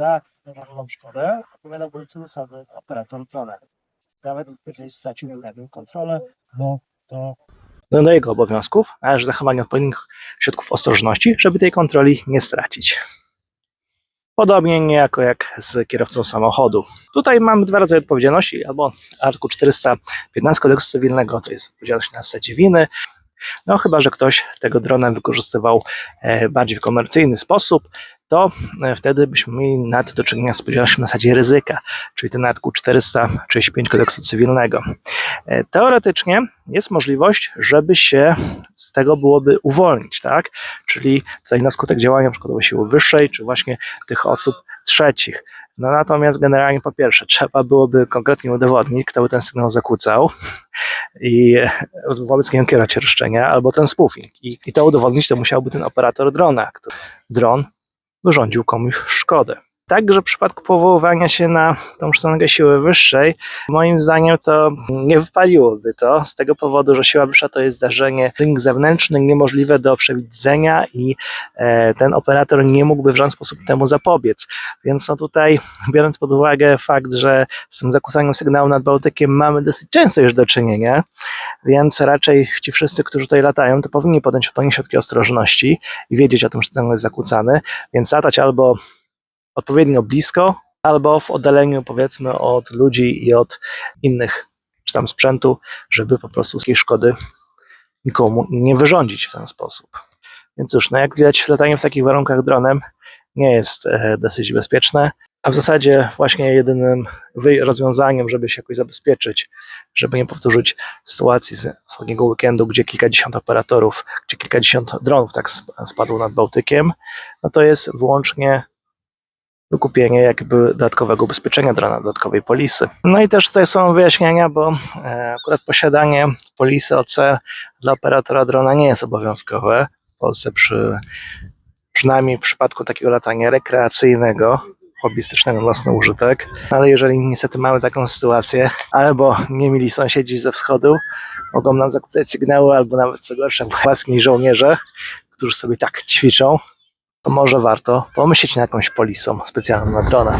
za narażoną szkodę do zasady operator drona. Nawet jeżeli stracił nad nim kontrolę, bo to no do jego obowiązków należy zachowanie odpowiednich środków ostrożności, żeby tej kontroli nie stracić. Podobnie niejako jak z kierowcą samochodu. Tutaj mamy dwa rodzaje odpowiedzialności, albo artykuł 415 kodeksu cywilnego, to jest odpowiedzialność na zasadzie winy, no chyba, że ktoś tego drona wykorzystywał e, bardziej w komercyjny sposób, to e, wtedy byśmy mieli nad do czynienia z odpowiedzialnością na zasadzie ryzyka, czyli ten artykuł 435 kodeksu cywilnego. E, Teoretycznie jest możliwość, żeby się z tego byłoby uwolnić, tak? Czyli tutaj na skutek działania przykładowo siły wyższej, czy właśnie tych osób trzecich. No natomiast generalnie po pierwsze, trzeba byłoby konkretnie udowodnić, kto by ten sygnał zakłócał i e, wobec niego kierować roszczenia, albo ten spoofing. I, I to udowodnić to musiałby ten operator drona, który dron wyrządził komuś szkodę. Także w przypadku powoływania się na tą sztukę siły wyższej, moim zdaniem to nie wypaliłoby to, z tego powodu, że siła wyższa to jest zdarzenie czynnik zewnętrzny, niemożliwe do przewidzenia i e, ten operator nie mógłby w żaden sposób temu zapobiec. Więc no tutaj, biorąc pod uwagę fakt, że z tym zakłócaniem sygnału nad Bałtykiem mamy dosyć często już do czynienia, więc raczej ci wszyscy, którzy tutaj latają, to powinni podjąć odpowiednie środki ostrożności i wiedzieć o tym, że ten jest zakłócany, więc latać albo odpowiednio blisko, albo w oddaleniu powiedzmy od ludzi i od innych czy tam sprzętu, żeby po prostu takiej szkody nikomu nie wyrządzić w ten sposób. Więc cóż, no jak widać, latanie w takich warunkach dronem nie jest e, dosyć bezpieczne, a w zasadzie właśnie jedynym rozwiązaniem, żeby się jakoś zabezpieczyć, żeby nie powtórzyć sytuacji z ostatniego weekendu, gdzie kilkadziesiąt operatorów, gdzie kilkadziesiąt dronów tak sp- spadło nad Bałtykiem, no to jest wyłącznie wykupienie jakby dodatkowego ubezpieczenia drona, dodatkowej polisy. No i też tutaj są wyjaśnienia, bo e, akurat posiadanie polisy OC dla operatora drona nie jest obowiązkowe w Polsce przy, przynajmniej w przypadku takiego latania rekreacyjnego, hobbystycznego własny użytek, ale jeżeli niestety mamy taką sytuację, albo nie mieli sąsiedzi ze wschodu, mogą nam zakłócać sygnały, albo nawet co gorsza własni żołnierze, którzy sobie tak ćwiczą, to może warto pomyśleć nad jakąś polisą specjalną na drona.